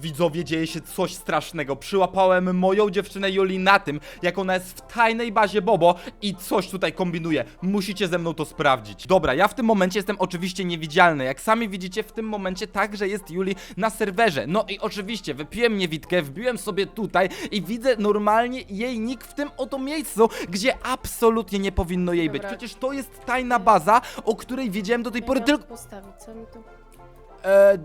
Widzowie, dzieje się coś strasznego. Przyłapałem moją dziewczynę Juli na tym, jak ona jest w tajnej bazie Bobo i coś tutaj kombinuje. Musicie ze mną to sprawdzić. Dobra, ja w tym momencie jestem oczywiście niewidzialny. Jak sami widzicie, w tym momencie także jest Juli na serwerze. No i oczywiście, wypiłem niewidkę, wbiłem sobie tutaj i widzę normalnie jej nick w tym oto miejscu, gdzie absolutnie nie powinno jej być. Dobra. Przecież to jest tajna baza, o której wiedziałem do tej pory tylko... postawić, co mi tu... E,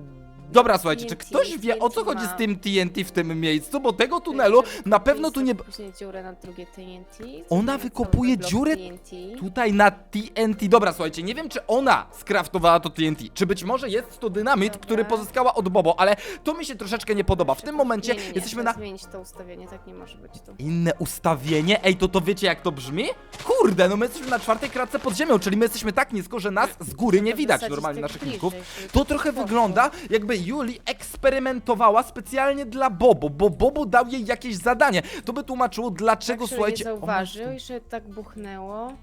dobra, słuchajcie, czy TNT, ktoś wie o co TNT chodzi z tym TNT w tym miejscu? Bo tego tunelu na pewno tu nie... Później dziurę na drugie TNT. Ona zrobimy wykopuje cały blok dziurę TNT. Tutaj na TNT. Dobra, słuchajcie, nie wiem czy ona skraftowała to TNT, czy być może jest to dynamit, Dobra. który pozyskała od Bobo, ale to mi się troszeczkę nie podoba. W tym momencie nie, nie, nie, jesteśmy trzeba na zmienić to ustawienie, tak nie może być tu. inne ustawienie. Ej, to to wiecie jak to brzmi? Kurde, no my jesteśmy na czwartej kratce pod ziemią, czyli my jesteśmy tak nisko, że nas z góry nie Trzeba widać wysadzić normalnie naszych bliżej, ników. żeby To to trochę poszło. wygląda, jakby Juli eksperymentowała specjalnie dla Bobo, bo Bobo dał jej jakieś zadanie. To by tłumaczyło, dlaczego, tak, słuchajcie... nie zauważył i że tak buchnęło.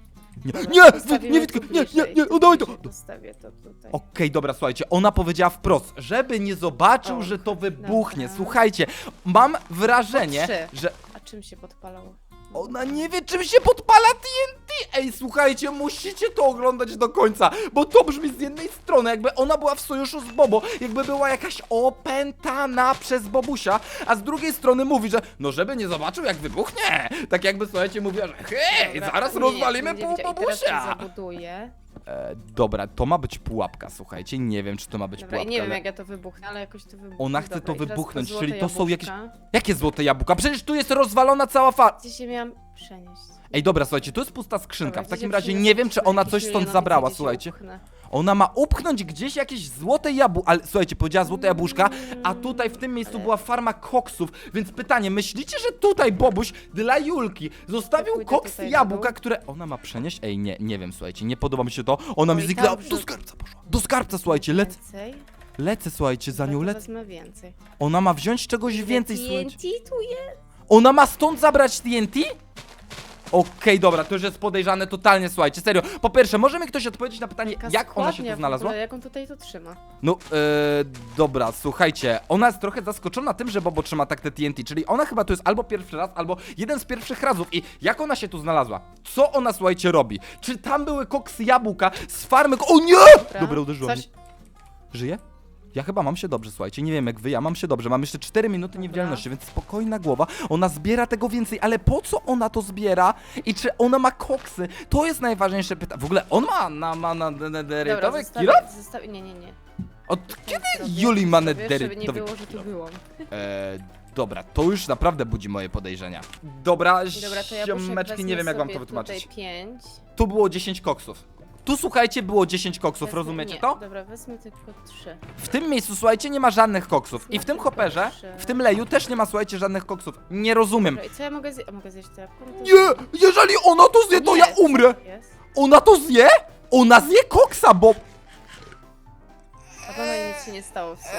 Nie, Dobra, nie, nie, Witko, nie, nie, nie, to. Postawię to tutaj. Okej, dobra, słuchajcie, ona powiedziała wprost, żeby nie zobaczył, O, że to wybuchnie. dobra. Słuchajcie, mam wrażenie, że A czym się podpalało? Ona nie wie, czym się podpala TNT. Ej, słuchajcie, musicie to oglądać do końca, bo to brzmi z jednej strony, jakby ona była w sojuszu z Bobo, jakby była jakaś opętana przez Bobusia, a z drugiej strony mówi, że no żeby nie zobaczył, jak wybuchnie. Tak jakby, słuchajcie, mówiła, że hej, Dobra, zaraz nie, nie, rozwalimy będzie pół widział. I teraz Bobusia. zabuduję. E, dobra, to ma być pułapka, słuchajcie, nie wiem, czy to ma być Dobra, i pułapka. nie wiem ale- jak ja to wybuchnę, ale jakoś to wybuchnie. Ona chce Dobra, to i teraz wybuchnąć, złote czyli to są jakieś- jabłuszka. Jakie złote jabłka? Przecież tu jest rozwalona cała fa... Gdzie się miałam przenieść? Ej, dobra, słuchajcie, tu jest pusta skrzynka. Dobra, W gdzie takim razie nie wiem, czy ona jakieś coś stąd zabrała, gdzieś słuchajcie. upchnę. Ona ma upchnąć gdzieś jakieś złote jabłka, ale słuchajcie, powiedziała złote jabłuszka, a tutaj w tym miejscu była farma koksów, więc pytanie, myślicie, że tutaj Bobuś dla Julki zostawił pójdę koks tutaj na jabłka, dół. które ona ma przenieść? Ej, nie, nie wiem, słuchajcie, nie podoba mi się to. Ona mi Oj, zniknęła. Do skarbca poszła. Do skarbca, słuchajcie, lecę, Więcej? lecę, słuchajcie, za nią lecę. wezmę więcej. Ona ma wziąć czegoś więcej, słuchajcie. TNT tu jest? Ona ma stąd zabrać TNT? Okej, dobra, to już jest podejrzane totalnie, słuchajcie, serio. Po pierwsze, może mi ktoś odpowiedzieć na pytanie, Jaka jak ona się składnia tu w znalazła? ogóle, Jak on tutaj to trzyma? No, e, dobra, słuchajcie, ona jest trochę zaskoczona tym, że Bobo trzyma tak te TNT, czyli ona chyba tu jest albo pierwszy raz, albo jeden z pierwszych razów. I jak ona się tu znalazła? Co ona, słuchajcie, robi? Czy tam były koksy jabłka z farmy? O nie! Dobra, uderzyła Coś- mnie. Żyje? Ja chyba mam się dobrze, słuchajcie, nie wiem jak wy, ja mam się dobrze, mam jeszcze 4 minuty niewidzialności, więc spokojna głowa, ona zbiera tego więcej, ale po co ona to zbiera i czy ona ma koksy? To jest najważniejsze pytanie. W ogóle on ma na, ma na nederytowy zostawię, kilo? zostawię, nie, nie, nie. Od kiedy Zrobię, Juli ma zrobię, Żeby nie nederytowy było, że tu było. Eee, dobra, to już naprawdę budzi moje podejrzenia. Dobra, Dobra, to ja ziomeczki, nie wiem jak wam to wytłumaczyć. Tutaj pięć. Tu było 10 koksów. Tu słuchajcie, było 10 koksów, Wezmę- rozumiecie nie, to? Dobra, wezmę tylko trzy. W tym miejscu, słuchajcie, nie ma żadnych koksów. I w tym hopperze, w tym leju też nie ma, słuchajcie, żadnych koksów. Nie rozumiem. Dobra, i co ja mogę zjeść? Mogę zjeść? No to Nie! Jeżeli ona to zje, to ja umrę! Jest. Ona to zje? Ona zje koksa, bo... A pewno nic się nie stało w sumie.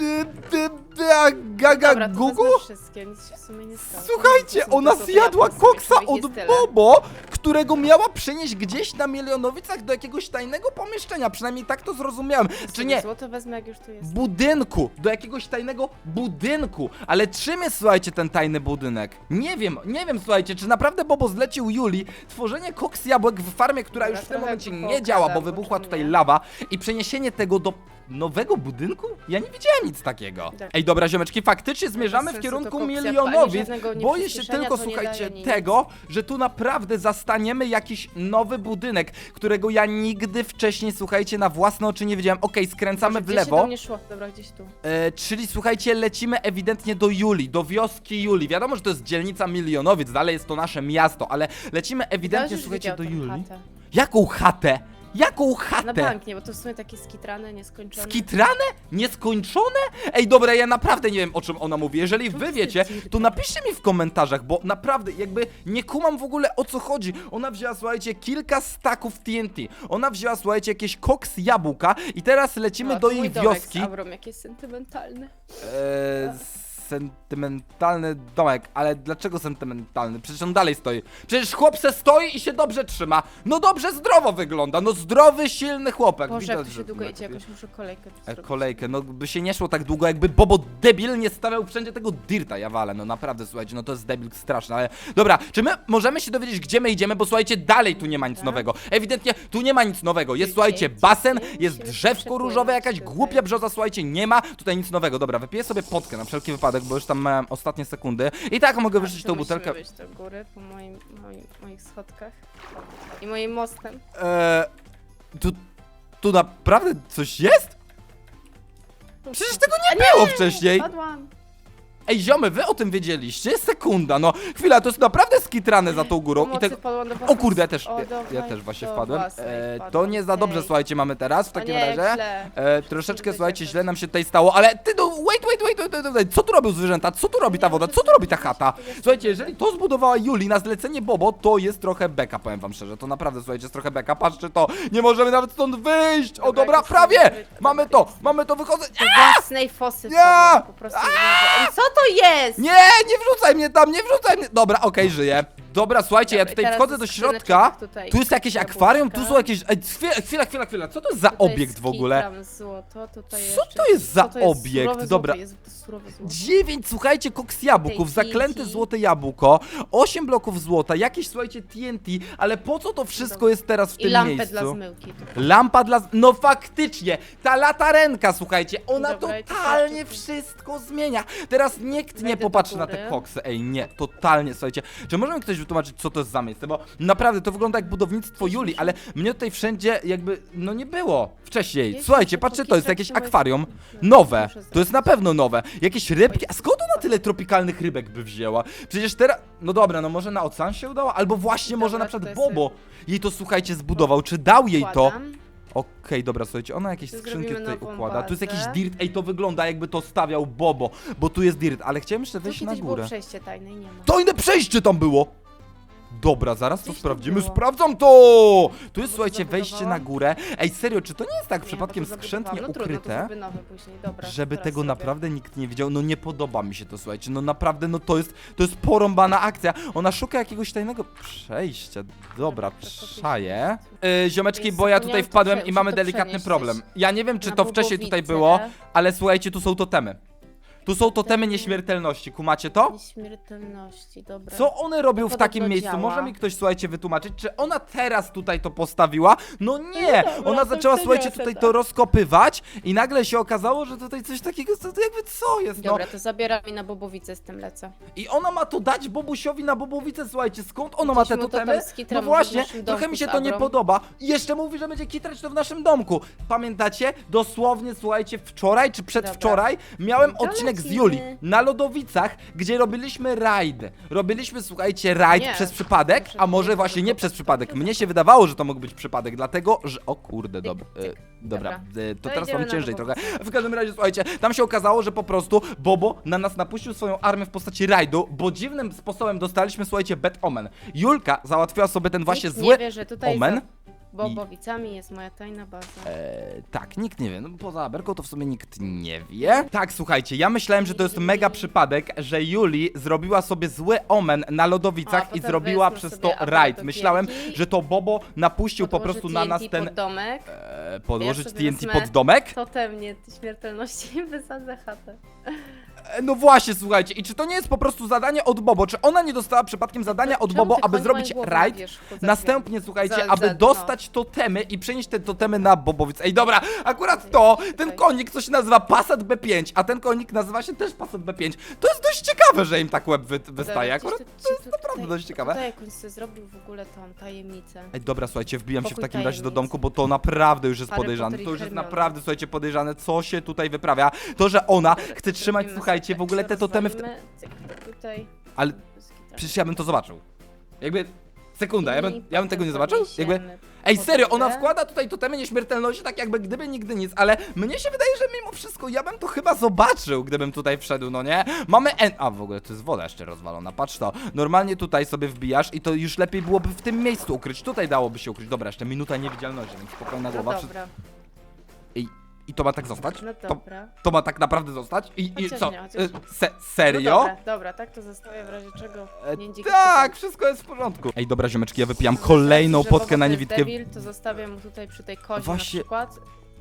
Eee, dy, a Gaga Dobra, to Gugu? wezmę wszystkie, nic się w sumie nie stało. Słuchajcie, ona zjadła koksa od. Bobo, którego miała przynieść gdzieś na Milionowicach do jakiegoś tajnego pomieszczenia. Przynajmniej tak to zrozumiałem. Czy nie? Złoto wezmę, jak już tu jest. Budynku, do jakiegoś tajnego budynku. Ale czym jest, słuchajcie, ten tajny budynek? Nie wiem, nie wiem, słuchajcie, czy naprawdę Bobo zlecił Juli tworzenie koks jabłek w farmie, która Dobra, już w tym trochę momencie nie działa, bo wybuchła tutaj nie. lawa i przeniesienie tego do nowego budynku? Ja nie widziałem nic takiego. Tak. Ej, dobra, ziomeczki, faktycznie zmierzamy w sensu kierunku milionowic. żadnego Boję się nieprzyspieszenia tylko, to nie słuchajcie, daje tego, że tu naprawdę zastaniemy jakiś nowy budynek, którego ja nigdy wcześniej, słuchajcie, na własne oczy nie widziałem. Okej, skręcamy w Gdzie się lewo. mnie szło? Dobra, gdzieś tu. E, czyli słuchajcie, lecimy ewidentnie do Juli, do wioski Juli. Wiadomo, że to jest dzielnica Milionowic, dalej jest to nasze miasto, ale lecimy ewidentnie, już słuchajcie, widział do tą Juli. chatę. Jaką chatę? Jaką Na chatę? bank nie, bo to w sumie takie skitrane, nieskończone. Skitrane? Nieskończone? Ej, dobra, ja naprawdę nie wiem o czym ona mówi. Jeżeli wy wiecie, to napiszcie mi w komentarzach, bo naprawdę jakby nie kumam w ogóle o co chodzi. Ona wzięła, słuchajcie, kilka staków TNT. Ona wzięła, słuchajcie, jakieś koks jabłka i teraz lecimy No, do to mój jej domek wioski. Z Aurom, jakie sentymentalne. Eee, sentymentalny domek, ale dlaczego sentymentalny? Przecież on dalej stoi. Przecież chłop se stoi i się dobrze trzyma. No dobrze, zdrowo wygląda. No zdrowy, silny chłopak. Boże, jak to że się długo tutaj- idzie, jakoś muszę kolejkę tu E, zrobić. Kolejkę, no by się nie szło tak długo, jakby Bobo debil nie stawiał wszędzie tego dirta, ja walę, no naprawdę, słuchajcie, no to jest debil straszny, ale dobra, czy my możemy się dowiedzieć, gdzie my idziemy, bo słuchajcie, dalej tu nie ma nic Dobra. nowego, ewidentnie tu nie ma nic nowego, jest, słuchajcie, basen, jest drzewko przepłynąć różowe, jakaś tutaj. głupia brzoza, słuchajcie, nie ma tutaj nic nowego, dobra, wypiję sobie potkę na wszelki wypadek, bo już tam miałem ostatnie sekundy i tak mogę wyrzucić Tu tą musimy butelkę, wyjść do góry po moim, moim, moich schodkach i moim mostem. eee, tu, tu naprawdę coś jest? Przecież tego nie było wcześniej! Padłam. Ej, ziomy, wy o tym wiedzieliście? Sekunda, no. Chwila, to jest naprawdę skitrane za tą górą i Pomocy padłam do O własnej- kurde, ja też, O, ja, do ja waj- też właśnie do wpadłem. własnej E, to wpadłam. nie za dobrze, słuchajcie, mamy teraz w takim nie, razie. źle. E, troszeczkę, Kurde, słuchajcie, źle nam się tutaj stało, ale ty no, wait, wait, wait, wait, wait, wait, co tu robią zwierzęta? Co tu robi ta woda? Co tu robi ta chata? Słuchajcie, jeżeli to zbudowała Juli na zlecenie Bobo, to jest trochę beka, powiem wam szczerze. To naprawdę, słuchajcie, jest trochę beka. Patrzcie to, nie możemy nawet stąd wyjść. O, Dobra, dobra, jakoś prawie! Mamy to, mamy to, wychodzę. Do własnej fosy Nie! po prostu nie Co to jest? Nie, nie wrzucaj mnie tam, nie wrzucaj mnie. Dobra, okej, żyję. Dobra, słuchajcie, ja Dobra, tutaj teraz wchodzę do skrzyneczek środka. tutaj. Tu jest jakieś Jabłka. akwarium, tu są jakieś. Ej, chwila, chwila, chwila, chwila. Co to jest za Tutaj obiekt jest w ogóle? kitram złoto, tutaj Co jeszcze- to jest za co to jest? obiekt? Surowe Dobra. Złoto, jest surowe złoto. Dziewięć, słuchajcie, koks jabłków, Tej zaklęte TNT. złote jabłko, osiem bloków złota, jakieś, słuchajcie, TNT, ale po co to wszystko jest teraz w I tym lampę miejscu? dla zmyłki. Lampa dla. z- No faktycznie! Ta latarenka, słuchajcie, ona Dobra, totalnie wszystko zmienia. Teraz nikt nie Wejdę do popatrzy na te góry. koksy. Ej, nie, totalnie, słuchajcie. Czy może mi ktoś wytłumaczyć, co to jest za miejsce? Bo naprawdę to wygląda jak budownictwo Juli, ale mnie tutaj wszędzie jakby, no nie było wcześniej. Słuchajcie, patrzcie, to jest jakieś akwarium. Nowe. To jest na pewno nowe. Jakieś rybki. A skąd ona tyle tropikalnych rybek by wzięła? Przecież teraz. No dobra, no może na ocean się udało? Albo właśnie Dobra, może na przykład Bobo jej to słuchajcie zbudował. Czy dał jej to? Wkładam. Okej, dobra, słuchajcie, ona jakieś Tu skrzynki zrobimy tutaj nową układa. Tu jest jakiś dirt, ej, to wygląda jakby to stawiał Bobo, bo tu jest dirt, ale chciałem jeszcze Tu wejść na kiedyś było górę. przejście tajne i nie ma. To inne przejście tam było! Dobra, zaraz to Gdzieś tu sprawdzimy, było. sprawdzam to! Tu jest, to słuchajcie, wejście na górę. Ej, serio, czy to nie jest tak Nie, przypadkiem bo to skrzętnie zabudowałam. no Trudno, ukryte? to zrobię nowe później. Dobra, Żeby teraz tego zrobię. naprawdę nikt nie widział, no nie podoba mi się to, słuchajcie, no naprawdę, no to jest, to jest porąbana akcja. Ona szuka jakiegoś tajnego przejścia, dobra, to czaję. Yy, ziomeczki, bo ja tutaj zapomniałam to wpadłem prze- i mamy to delikatny przenieść problem. Ja nie wiem, czy Na to wcześniej tutaj było, ale słuchajcie, tu są totemy. Tu są totemy nieśmiertelności, kumacie to? Nieśmiertelności, dobra. Co one robią w podobno takim miejscu? działa. Może mi ktoś, słuchajcie, wytłumaczyć, czy ona teraz tutaj to postawiła? No nie! dobra, Ona to zaczęła, słuchajcie, tutaj tak. to rozkopywać i nagle się okazało, że tutaj coś takiego, co to jakby co jest, no? Dobra, to zabieram i na Bobowicę z tym lecę. I ona ma to dać Bobusiowi na Bobowicę, słuchajcie, skąd ona ma te mu to totemy? No w właśnie, naszym trochę domku mi się z to nie Abrą. podoba. I jeszcze mówi, że będzie kitrać to w naszym domku. Pamiętacie? Dosłownie, słuchajcie, wczoraj czy przedwczoraj miałem To odcinek z. Juli na Lodowicach, gdzie robiliśmy rajd. Robiliśmy, słuchajcie, rajd Nie, przez przypadek, a może właśnie nie przez przypadek. Mnie się wydawało, że to mógł być przypadek, dlatego, że... O kurde, dobra. tyk. e, Dobra, e, to To teraz idziemy mam na ciężej trochę. W każdym razie, słuchajcie, tam się okazało, że po prostu Bobo na nas napuścił swoją armię w postaci rajdu, bo dziwnym sposobem dostaliśmy, słuchajcie, Bet Omen. Julka załatwiła sobie ten właśnie Nikt zły nie wie, że tutaj omen. za Bobowicami jest moja tajna baza. Eee, tak, nikt nie wie. No, poza Aberką to w sumie nikt nie wie. Tak, słuchajcie, ja myślałem, że to jest mega przypadek, że Juli zrobiła sobie zły omen na A, lodowicach i potem zrobiła wezmę przez to sobie rajd. Myślałem, TNT, że to Bobo napuścił po Podłożę prostu na nas ten... pod domek. Eee, podłożyć sobie TNT wezmę- pod domek? Totem nie śmiertelności wysadzę chatę. No właśnie, słuchajcie, i czy to nie jest po prostu zadanie od Bobo? Czy ona nie dostała przypadkiem zadania od Czemu Bobo, ty aby koń zrobić moją Następnie, słuchajcie, Za- aby za- no. dostać totemy i przenieść te totemy na Bobowic. Ej, dobra, akurat to, ten konik, co się nazywa Passat B5, a ten konik nazywa się też Passat B5. To jest dość ciekawe, że im tak łeb wy, wystaje. Akurat to jest naprawdę dość ciekawe. Tutaj jakąś sobie zrobił w ogóle tą tajemnicę. Ej, dobra, słuchajcie, wbijam się w Pokój takim razie do tajemnic. domku, bo to naprawdę już jest Harry podejrzane. Potter i To już jest Hermiona. naprawdę, słuchajcie, podejrzane, co się tutaj wyprawia. To, że ona chce trzymać, zrobimy słuchajcie, w ogóle te totemy w... cyk, tutaj. Ale. Przecież ja bym to zobaczył. Jakby. Sekunda, ja bym, ja bym tego nie zobaczył? Jakby. Ej, serio, ona wkłada tutaj totemy nieśmiertelności, tak jakby gdyby nigdy nic, ale mnie się wydaje, że mimo wszystko ja bym to chyba zobaczył, gdybym tutaj wszedł, no nie? Mamy en... A, w ogóle to jest woda jeszcze rozwalona, patrz to. Normalnie tutaj sobie wbijasz i to już lepiej byłoby w tym miejscu ukryć. Tutaj dałoby się ukryć. Dobra, jeszcze minuta niewidzialności, więc spokojna No głowa. Wszy- dobra. I to ma tak zostać? No To, dobra. to ma tak naprawdę zostać? I, i Chociaż co? nie, chociaż E. Se, No serio? dobra, dobra, tak to zostawię w razie czego. E, Nie tak, wszystko jest w porządku. Ej, dobra, ziomeczki, ja wypijam kolejną potkę na niewidkę. Debil, to zostawię mu tutaj przy tej kozie Właśnie- na przykład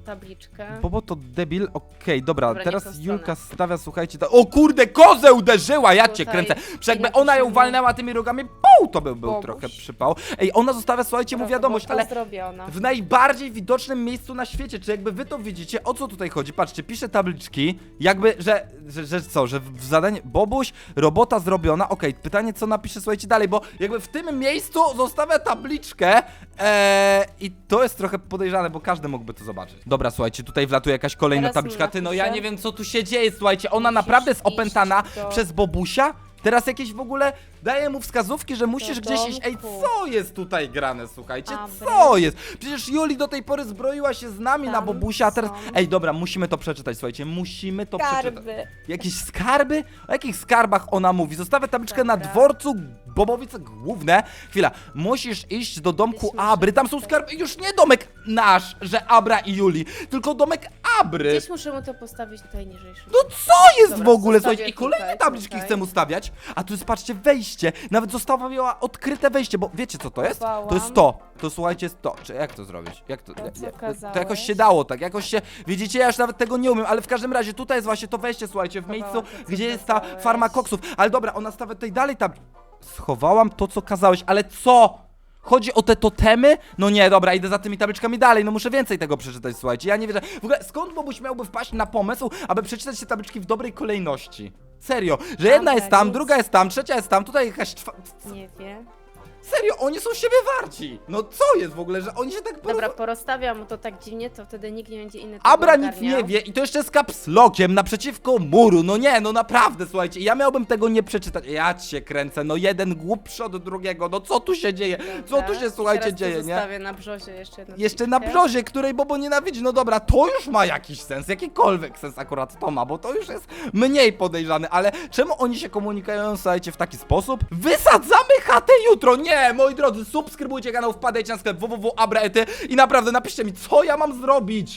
tabliczkę. Bobo to debil, okej, dobra, Dobra, nie teraz tą. Julka stawia, słuchajcie, ta... o kurde, kozę uderzyła, ja cię Tutaj kręcę, Przecież jakby ona ją walnęła tymi rogami, pół, to by był Bobuś. trochę przypał. Ej, ona zostawia, słuchajcie, mu wiadomość, ale zrobiona. w najbardziej widocznym miejscu na świecie, czy jakby wy to widzicie, o co tutaj chodzi? Patrzcie, pisze tabliczki, jakby, że, że, że co, że w zadanie, Bobuś, robota zrobiona, okej, pytanie co napisze, słuchajcie, dalej, bo jakby w tym miejscu zostawia tabliczkę eee, i to jest trochę podejrzane, bo każdy mógłby to zobaczyć. Dobra, słuchajcie, tutaj wlatuje jakaś kolejna Teraz tabliczka, ty, no ja nie wiem, co tu się dzieje, słuchajcie, ona Musisz naprawdę jest iść opętana do- przez Bobusia? Teraz jakieś w ogóle daje mu wskazówki, że musisz gdzieś iść. Ej, domku. co jest tutaj grane, słuchajcie? Co jest? Przecież Juli do tej pory zbroiła się z nami na Tam Bobusia, a teraz. są Ej, dobra, musimy to przeczytać, słuchajcie, musimy to przeczytać. Skarby. Jakieś skarby? O jakich skarbach ona mówi? Zostawię tabliczkę na Dobra. dworcu Bobowice Główne. Chwila, musisz iść do domku Gdzieś Abry. Tam są skarby. Już nie domek nasz, że Abra i Juli, tylko domek Abry. Gdzieś muszę mu to postawić tutaj niżej. No co jest Dobra, w ogóle? zostawię Słuchajcie, i kolejne tutaj, tabliczki tutaj. chcę ustawiać. A tu jest, patrzcie, wejście. Nawet zostawiła odkryte wejście, bo wiecie co to jest? To jest to. To słuchajcie, jest to. Czy jak to zrobić? Jak to? To, jak- to jakoś się dało, tak? Jakoś się. Widzicie, ja już nawet tego nie umiem, ale w każdym razie tutaj jest właśnie to wejście, słuchajcie, w miejscu, gdzie jest ta farma koksów. Ale dobra, ona stawia tutaj dalej tam. Schowałam to, co kazałeś, ale co? Chodzi o te totemy? No nie, dobra, idę za tymi tabliczkami dalej, no muszę więcej tego przeczytać, słuchajcie, ja nie wierzę. W ogóle, skąd Bobuś miałby wpaść na pomysł, aby przeczytać te tabliczki w dobrej kolejności? Serio, że jedna jest tam, druga jest tam, trzecia jest tam, tutaj jakaś czwa... Nie wie. Serio, oni są siebie warci! No co jest w ogóle, że oni się tak Dobra, porozumieją? porozstawiam to tak dziwnie, to wtedy nikt nie będzie inny tego Abra nic ogarniał. nie wie i to jeszcze z kapslokiem naprzeciwko muru, no nie, no naprawdę, słuchajcie, ja miałbym tego nie przeczytać. Ja cię kręcę, no jeden głupszy od drugiego, no co tu się dzieje? Co tu Dobra, się, słuchajcie, teraz tu dzieje, nie? zostawię na brzozie jeszcze Jeszcze na brzozie, której Bobo nienawidzi. No dobra, to już ma jakiś sens, jakikolwiek sens akurat to ma, bo to już jest mniej podejrzane, ale czemu oni się komunikują, słuchajcie, w taki sposób? Wysadzamy chatę jutro! Nie, moi drodzy, subskrybujcie kanał, wpadajcie na sklep www.abraety i naprawdę napiszcie mi, co ja mam zrobić?